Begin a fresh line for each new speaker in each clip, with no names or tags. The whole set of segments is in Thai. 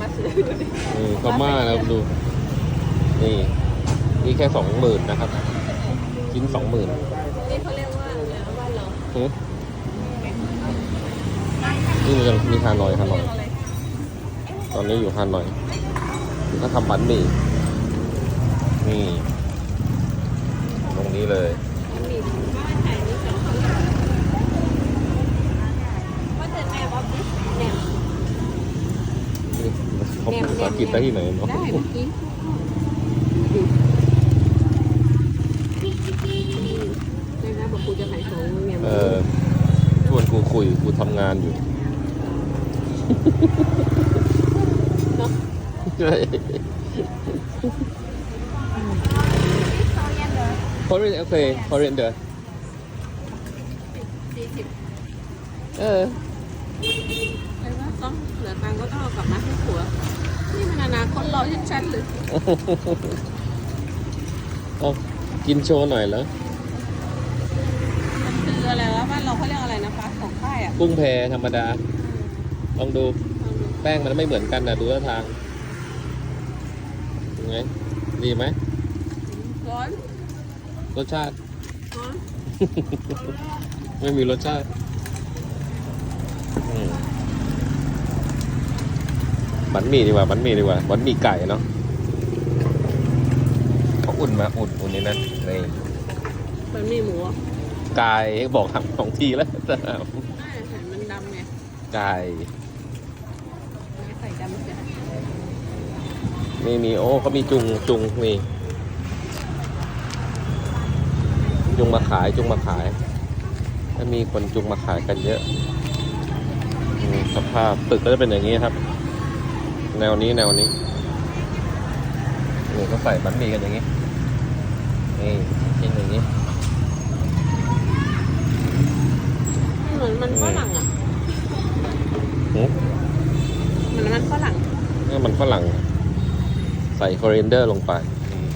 มาซื้อดูดิ
อืมพม่านะครับดู นี่ นี่แค่สองหมื่นนะครับ ชิ้นสองหมื่น
นี่เขาเรียกว่าอะไรนะบ้านเรา
นี่มันมีฮานอยฮานอย
เรียกอะไร
ตอนนี้อยู่ฮานอยก็ทำบันหมี่นี่ ตรงนี้เลย
มันมีบ้านไหนนี่สองคนว่าแต่แนวออฟฟิศแนว
เขา
แนม
ภา ษาอังกฤษได้ที่ไหนเนาะ
ได้เมื่อกี้นะคะบอกครูจะขายของเนี่ย
เออชวนกูคุยกูทำงานอยู่
เนาะ
ใช่ Korean โอเค Korean เด้อ
สี่สิบ
เออ
อะไรวะต้องเหลือตังค์ก็ต้องเอากลับมาให้ผัว นี่มันอนาคตเราชัดๆเลย
เอากินโชว์หน่อยแล้ว
มันคืออะไรวะบ้านเราเขาเรียกอะไรนะฟ้าของค่ายอะ
กุ้งแพธรรมดา ลองดู
ลองดู
แป้งมันไม่เหมือนกันนะดูท่าทางยังไงดีไหม
ร้อน
รสชาติ
ร้อน
ไม่มีรสชาติอืม บันหมี่ดีกว่าบันหมี่ดีกว่าบันหมี่ไก่เนาะเขาอุ่นมาอุ่นอุ่นนี่นั่นนี่
มันมีหมูอะ
ไก่บอกทำสองทีแล้วแต่
ใช่เห็นมันดำไง
ไก่
ไม่ใส่ดำเสีย
นี่มีโอ้เขามีจุงจุงนี่จุงมาขายจุงมาขายถ้ามีคนจุงมาขายกันเยอะอืมสภาพตึกก็จะเป็นอย่างนี้ครับ แนวนี้แนวนี้นี่ก็ใส่บันหมี่กันอย่างนี้ นี่กินอย่างนี้
เหมือนมันฝรั่งอะ
หืม
เหมือนมันฝรั่ง
นี่มันฝรั่ง ใส่คอเรนเดอร์ลงไปอืม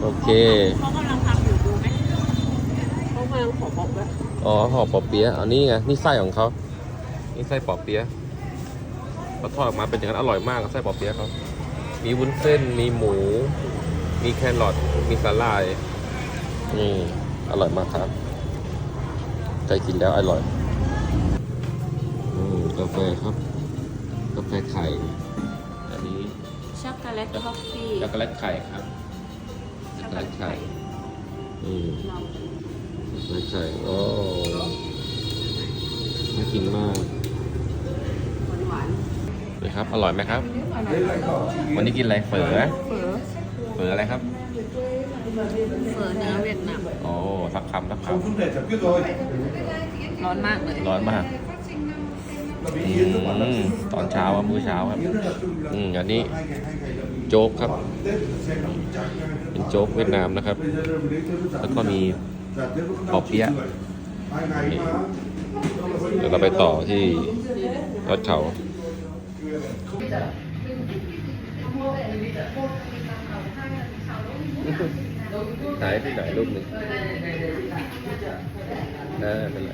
โอเค
เขากำลังทำอยู่ดูไหมเขากำลังขอบอกว่า
อ๋อห่อปอเปี๊ยะอ๋อนี่ไงนี่ไส้ของเขานี่ไส้ปอเปี๊ยะเขาทอดออกมาเป็นอย่างนั้นอร่อยมากไส้ปอเปี๊ยะเขามีวุ้นเส้นมีหมู มีแครอทมีสาลายอืมอร่อยมากครับใครกินแล้วอร่อยอืมกาแฟครับกาแฟไข่อันนี้
ช็อกโกแลตคอฟฟี่
ช็อกโกแลตไข่ครับช็อกโกแลตไข่อืมช็อกโกแลตไข่โอ้น่ากินมาก
หวาน
เลยครับ อร่อยไหมครับ
ๆ
วันนี้กินอะไรเฝอ
เฝอ
เฝออะไรครับ
เฝอเนื้อเวียดนาม
โอ้ สักคำสักค
Không xuống để giải quyết rồi.
ร้อนมากเลยำ
ร้อนมาก
Là vì
อื
Yến nó bảo là
มตอนเช้าอะมื้อเช้าครับ
Yến nó là chung là
อืมอันนี้
hai ngày hai ngày là
โจ๊กครับ
Tết xem nó chắc
เป็นโจ๊กเวียดนามนะครับ
bây giờ mình lấy tôi giảm
แล้วก็มี
giảm Tết nó cũng
bò
đau
pía.
chịu rồi. hai ngày mà
เดี๋ยวเราไปต่อที่ยอดเขาขายที่ไหนรูปหนึ่งน่าเป็นไร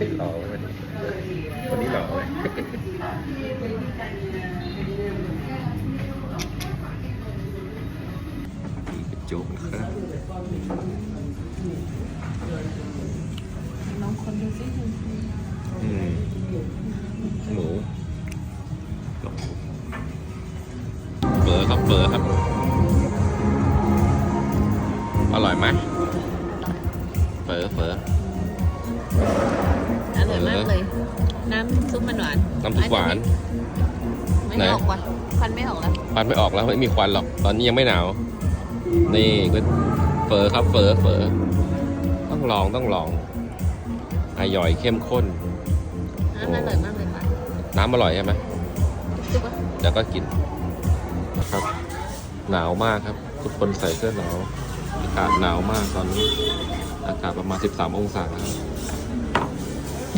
ติดหล่อวันนี้วันนี้หล่อเลย จ๊กนะครับ
ลองคนดูสิ
อืมหมูเฝอครับเฝอครับ อร่อยไหมเฝอเฝอ
อร่อยมากเลย น้ำซุปมันหวาน
น้ำซุปหวาน
ไม่ออกว่ะควันไม่ออกแล้ว
ควันไม่ออกแล้วไม่มีควันหรอก ตอนนี้ยังไม่หนาว นี่ก็เฝอครับเฝอเฝอต้องลองต้องลองอร่อยเข้มข้น
น้ำอร่อยมากเลยค่ะ
น้ำอร่อยใช่ไหม
ซุปอะ
แล้วก็กินนะครับ หนาวมากครับ ทุกคนใส่เสื้อหนาวอากาศหนาวมากตอนนี้ อากาศประมาณ 13 องศาครับ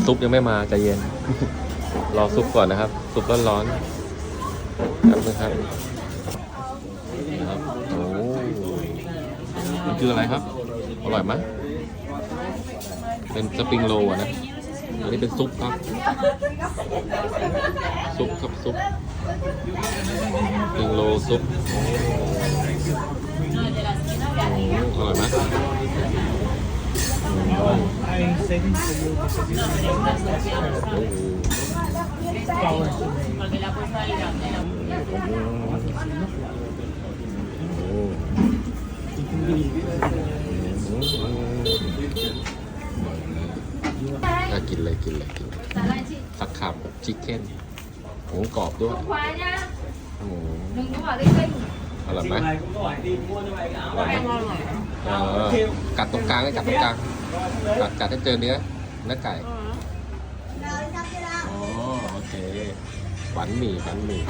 ซุปยังไม่มาใจเย็น รอซุปก่อนนะครับ ซุปร้อนๆครับนะครับนะครับโอ้ มันคืออะไรครับ อร่อยไหมเป็นสปริงโรลอะนะ อันนี้เป็นซุปครับ ซุปครับซุปสปริงโรซุปโอ้อร่อยไหมโอ้โห
I'm saving for you because it's
โอ้โห
power to me.
โอ้
It can be
น่ากินเลยกินเลยกินเลยสักคำชิคเก้นหมูกรอบด้วย
Khoái nhá
โอ้โห
Đừng có bỏ lên kênh
อร่อยไหมอร่อยไหมเออกัดตรงกลางให้กัดตรงกลางกัดกัดให้เจอเนื้อเนื้อไก่อ๋อโอเคหวานหมี่หวานหมี่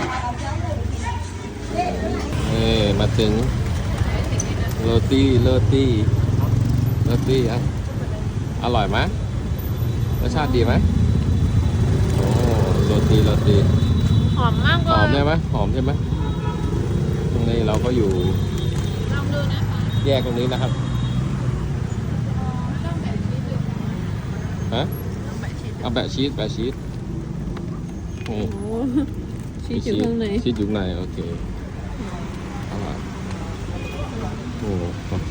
นี่มาถึงโรตีโรตี โรตีอะอร่อยไหมรสชาติดีไหมโอ้โรตีโรตี
หอมมาก
ห
เล
อม
ย
ใช่ไหมหอมใช่ไหมตรงนี้เราก็อยู่
ลองดูนะคะ
แยกตรงนี้นะครับฮะเอาแบะชีสแบะชีสโอ้
โอ้ชีสอยู่ข้างใน
ชีสอยู่ข้างในโอเคอร่อยโอ้โอเค